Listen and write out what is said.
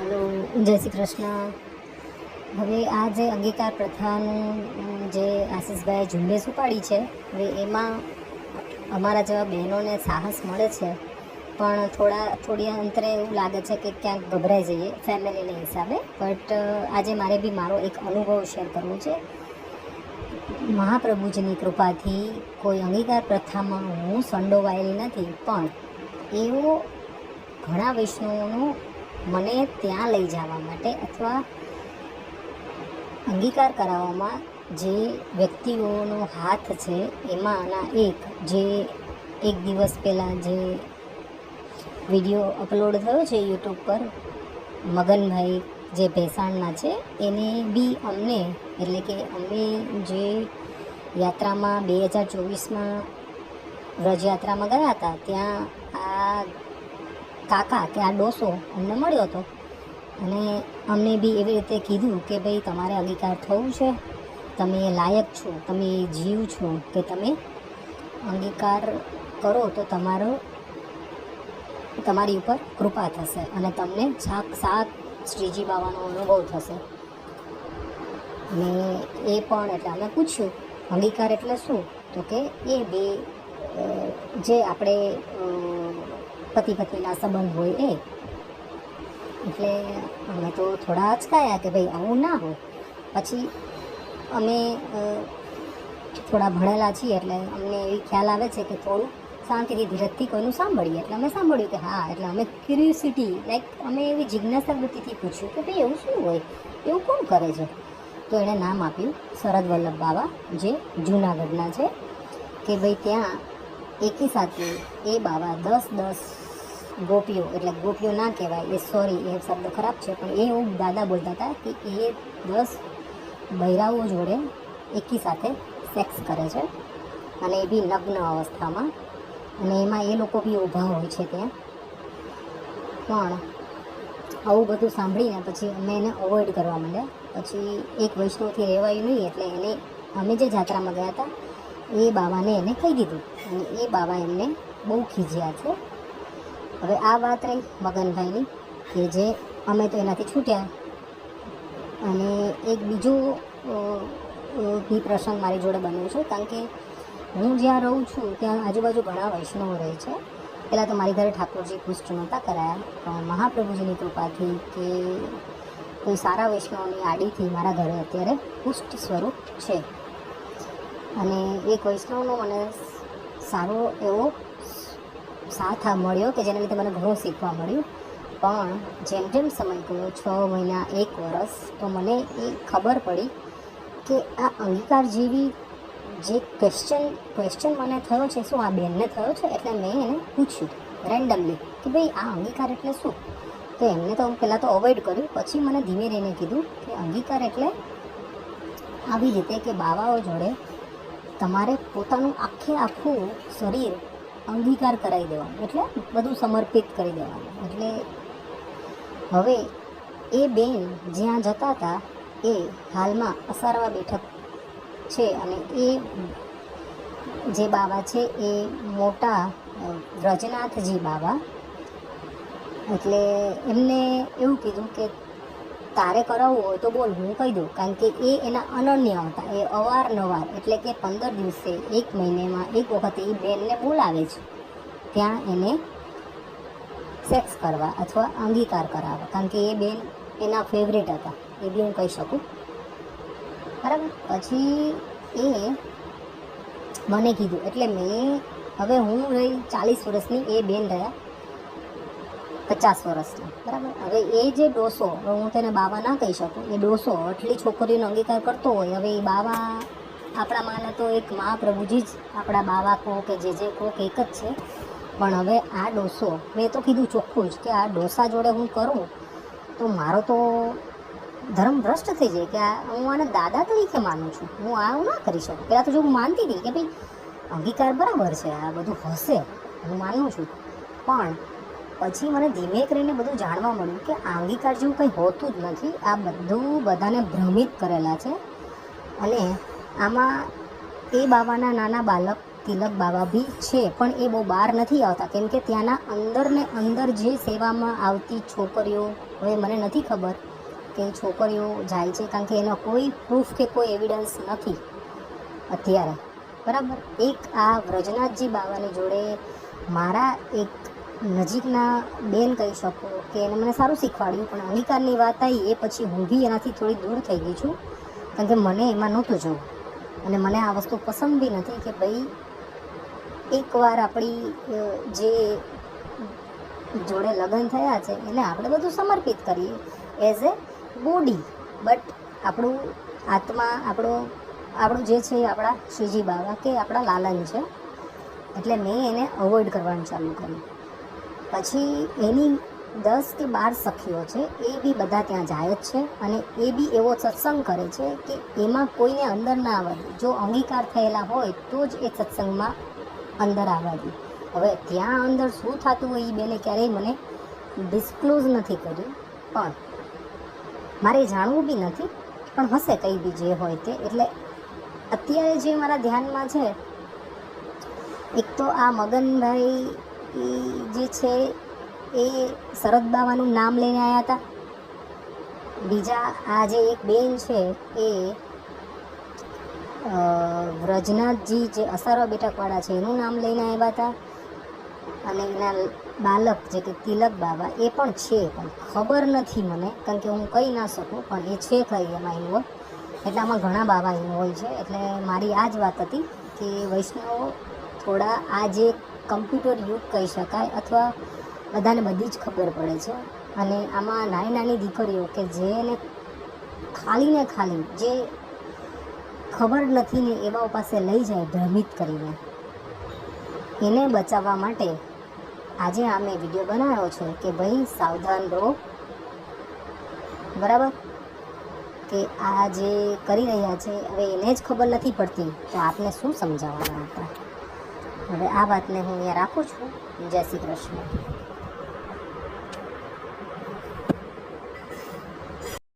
હાલો, જય શ્રી કૃષ્ણ. હવે આ જે અંગીકાર પ્રથાનું જે આશીષભાઈ ઝુંબેશ ઉપાડી છે, હવે એમાં અમારા જેવા બહેનોને સાહસ મળે છે, પણ થોડા, થોડી અંતરે એવું લાગે છે કે ક્યાંક ગભરાઈ જઈએ ફેમિલીના હિસાબે. બટ આજે મારે બી મારો એક અનુભવ શેર કરવો છે. મહાપ્રભુજીની કૃપાથી કોઈ અંગીકાર પ્રથામાં હું સંડોવાયેલી નથી, પણ એવો ઘણા વૈષ્ણવોનો મને ત્યાં લઈ જવા માટે અથવા અંગીકાર કરાવવામાં જે વ્યક્તિઓનો હાથ છે એમાંના એક, જે એક દિવસ પહેલાં જે વીડિયો અપલોડ થયો છે યુટ્યુબ પર, મગનભાઈ જે ભેસાણના છે, એને બી અમને, એટલે કે અમે જે યાત્રામાં બે હજાર ચોવીસમાં રજયાત્રામાં ગયા હતા, ત્યાં આ કાકા કે આ ડોસો અમને મળ્યો હતો અને અમને બી એવી રીતે કીધું કે ભાઈ તમારે અંગીકાર થવું છે, તમે લાયક છો, તમે જીવ છો, કે તમે અંગીકાર કરો તો તમારો, તમારી ઉપર કૃપા થશે અને તમને સાક્ષાત શ્રીજી બાવાનો અનુભવ થશે. ને એ પણ એટલે અમે પૂછ્યું, અંગીકાર એટલે શું? તો કે એ બે જે આપણે પતિ પત્નીના સંબંધ હોય એ. એટલે અમે તો થોડા અચકાયા કે ભાઈ આવું ના હોય. પછી અમે થોડા ભણેલા છીએ એટલે અમને એવી ખ્યાલ આવે છે કે થોડું શાંતિથી ધીરજથી કોઈનું સાંભળીએ. એટલે અમે સાંભળ્યું કે હા, એટલે અમે ક્યુરિયોસિટી લાઈક અમે એવી જિજ્ઞાસા વૃત્તિથી પૂછ્યું કે ભાઈ એવું શું હોય? એવું કોણ કરે છે? તો એણે નામ આપ્યું શરદ વલ્લભ બાવા, જે જૂનાગઢના છે, કે ભાઈ ત્યાં એકી સાથે એ બાવા દસ દસ ગોપીઓ, એટલે ગોપીઓ ના કહેવાય, એ સોરી એ શબ્દ ખરાબ છે, પણ એ હું દાદા બોલતા હતા કે એ દસ બૈરાઓ જોડે એકી સાથે સેક્સ કરે છે. અને એ બી નગ્ન અવસ્થામાં. અને એમાં એ લોકો બી ઊભા હોય છે ત્યાં. પણ આવું બધું સાંભળીને પછી અમે એને અવોઇડ કરવા માંડ્યા. પછી એક વૈષ્ણવથી રહેવાયું નહીં, એટલે એને અમે જે જાત્રામાં ગયા હતા એ બાબાને એને કહી દીધું. અને એ બાબા એમને બહુ ખીજ્યા છે. હવે આ વાત રહી મગનભાઈની, કે જે અમે તો એનાથી છૂટ્યા. અને એક બીજું બી પ્રસંગ મારી જોડે બન્યો છે, કારણ કે હું જ્યાં રહું છું, ત્યાં આજુબાજુ ઘણા વૈષ્ણવો રહે છે. પહેલાં તો મારી ઘરે ઠાકોરજી પુષ્ટ નહોતા કરાયા, પણ મહાપ્રભુજીની કૃપાથી કે કોઈ સારા વૈષ્ણવની આડીથી મારા ઘરે અત્યારે પુષ્ટ સ્વરૂપ છે. અને એક વૈષ્ણવનો મને સારો એવો સાથ મળ્યો કે જેના લીધે મને ઘણું શીખવા મળ્યું. પણ જેમ જેમ સમય ગયો, છ મહિના, એક વર્ષ, તો મને એ ખબર પડી કે આ અંગીકાર જેવી જે ક્વેશ્ચન ક્વેશ્ચન મને થયો છે, શું આ બેનને થયો છે? એટલે મેં એને પૂછ્યું રેન્ડમલી કે ભાઈ, આ અંગીકાર એટલે શું? તો એમને તો પહેલાં તો અવોઇડ કર્યું, પછી મને ધીમે રહીને કીધું કે અંગીકાર એટલે આવી રીતે કે બાવાઓ જોડે તમારે પોતાનું આખે આખું શરીર અંગીકાર કરાવી દેવાનું, એટલે બધું સમર્પિત કરી દેવાનું. એટલે હવે એ બેન જ્યાં જતા હતા, એ હાલમાં અસારવા બેઠક છે અને એ જે બાબા છે, એ મોટા વ્રજનાથજી બાબા. એટલે એમને એવું કીધું કે તારે કરાવવું હોય તો બોલ, હું કહી દઉં. કારણ કે એ એના અનન્ય હતા. એ અવારનવાર, એટલે કે પંદર દિવસે, એક મહિનેમાં, એક વખત એ બેનને બોલાવે છે. ત્યાં એને સેક્સ કરવા અથવા અંગીકાર કરાવવા. કારણ કે એ બેન એના ફેવરેટ હતા. એ બી હું કહી શકું. બરાબર? પછી એ મને કીધું. એટલે મેં, હવે હું રહી ચાલીસ વર્ષની, એ બેન રહ્યા. પચાસ વર્ષના. બરાબર? હવે એ જે ડોસો હું તેને બાવા ના કહી શકું, એ ડોસો આટલી છોકરીનો અંગીકાર કરતો હોય, હવે એ બાવા આપણા માને તો એક મહાપ્રભુજી જ આપણા બાવા કહો કે જે જે કહો કે એક જ છે. પણ હવે આ ડોસો, મેં તો કીધું ચોખ્ખું જ કે આ ડોસા જોડે હું કરું, તો મારો તો ધર્મ ભ્રષ્ટ થઈ જાય કે આ હું આને દાદા તરીકે માનું છું. હું આ ના કરી શકું. પહેલાં તો જો હું માનતી હતી કે ભાઈ અંગીકાર બરાબર છે, આ બધું હશે, હું માનું છું. પણ પછી મને ધીમે કરીને બધું જાણવા મળ્યું કે આંગીકાર જેવું કંઈ હોતું જ નથી. આ બધું બધાને ભ્રમિત કરેલા છે. અને આમાં એ બાબાના નાના બાળક તિલક બાબા બી છે, પણ એ બહુ બહાર નથી આવતા. કેમ કે ત્યાંના અંદર ને અંદર જે સેવામાં આવતી છોકરીઓ, હવે મને નથી ખબર કે છોકરીઓ જાય છે, કારણ કે એનો કોઈ પ્રૂફ કે કોઈ એવિડન્સ નથી અત્યારે. બરાબર? એક આ વ્રજનાથજી બાવાની જોડે મારા એક નજીકના બેન કહી શકો કે એને મને સારું શીખવાડ્યું, પણ અંગીકારની વાત આવી એ પછી હું બી એનાથી થોડી દૂર થઈ ગઈ છું, કારણ કે મને એમાં નહોતું જવું. અને મને આ વસ્તુ પસંદ બી નથી કે ભાઈ એકવાર આપણી જે જોડે લગ્ન થયા છે, એને આપણે બધું સમર્પિત કરીએ એઝ એ બોડી. બટ આપણું આત્મા, આપણો, આપણું જે છે એ આપણા શ્રીજી બાવા કે આપણા લાલન છે, એટલે મેં એને અવોઇડ કરવાનું ચાલુ કર્યું. પછી એની દસ કે બાર સખીઓ છે, એ બી બધા ત્યાં જાય જ છે અને એ બી એવો સત્સંગ કરે છે કે એમાં કોઈને અંદર ના આવવા જો અંગીકાર થયેલા હોય તો જ એ સત્સંગમાં અંદર આવવા દે હવે ત્યાં અંદર શું થતું હોય એ બેને ક્યારેય મને ડિસ્ક્લોઝ નથી કર્યું, પણ મારે જાણવું બી નથી, પણ હશે કંઈ બી જે હોય તે. એટલે અત્યારે જે મારા ધ્યાનમાં છે, એક તો આ મગનભાઈ ઈ જે છે એ શરદ બાવાનું નામ લઈને આવ્યા હતા. બીજા આ જે એક બેન છે એ વ્રજનાથજી જે અસારો બેઠકવાળા છે એનું નામ લઈને આવ્યા હતા. અને એના બાલક જે કે તિલક બાબા એ પણ છે, પણ ખબર નથી મને, કારણ કે હું કહી ના શકું, પણ એ છે ખરી એમાં ઇન્વોલ્વ એટલે આમાં ઘણા બાબા ઇન્વોલ્વ છે. એટલે મારી આ જ વાત હતી કે વૈષ્ણવો થોડા આ જે કમ્પ્યુટર યુગ કહી શકાય અથવા બધાને બધી જ ખબર પડે છે. અને આમાં નાની નાની દીકરીઓ કે જેને ખાલી ને ખાલી જે ખબર નથી ને એવા પાસે લઈ જાય ભ્રમિત કરીને, એને બચાવવા માટે આજે આ મેં વીડિયો બનાવ્યો છે કે ભાઈ સાવધાન રહો. બરાબર? કે આ જે કરી રહ્યા છે, હવે એને જ ખબર નથી પડતી, તો આપને શું સમજાવવાના આપણે હવે આ વાતને હું અહીંયા રાખું છું. જય શ્રી કૃષ્ણ.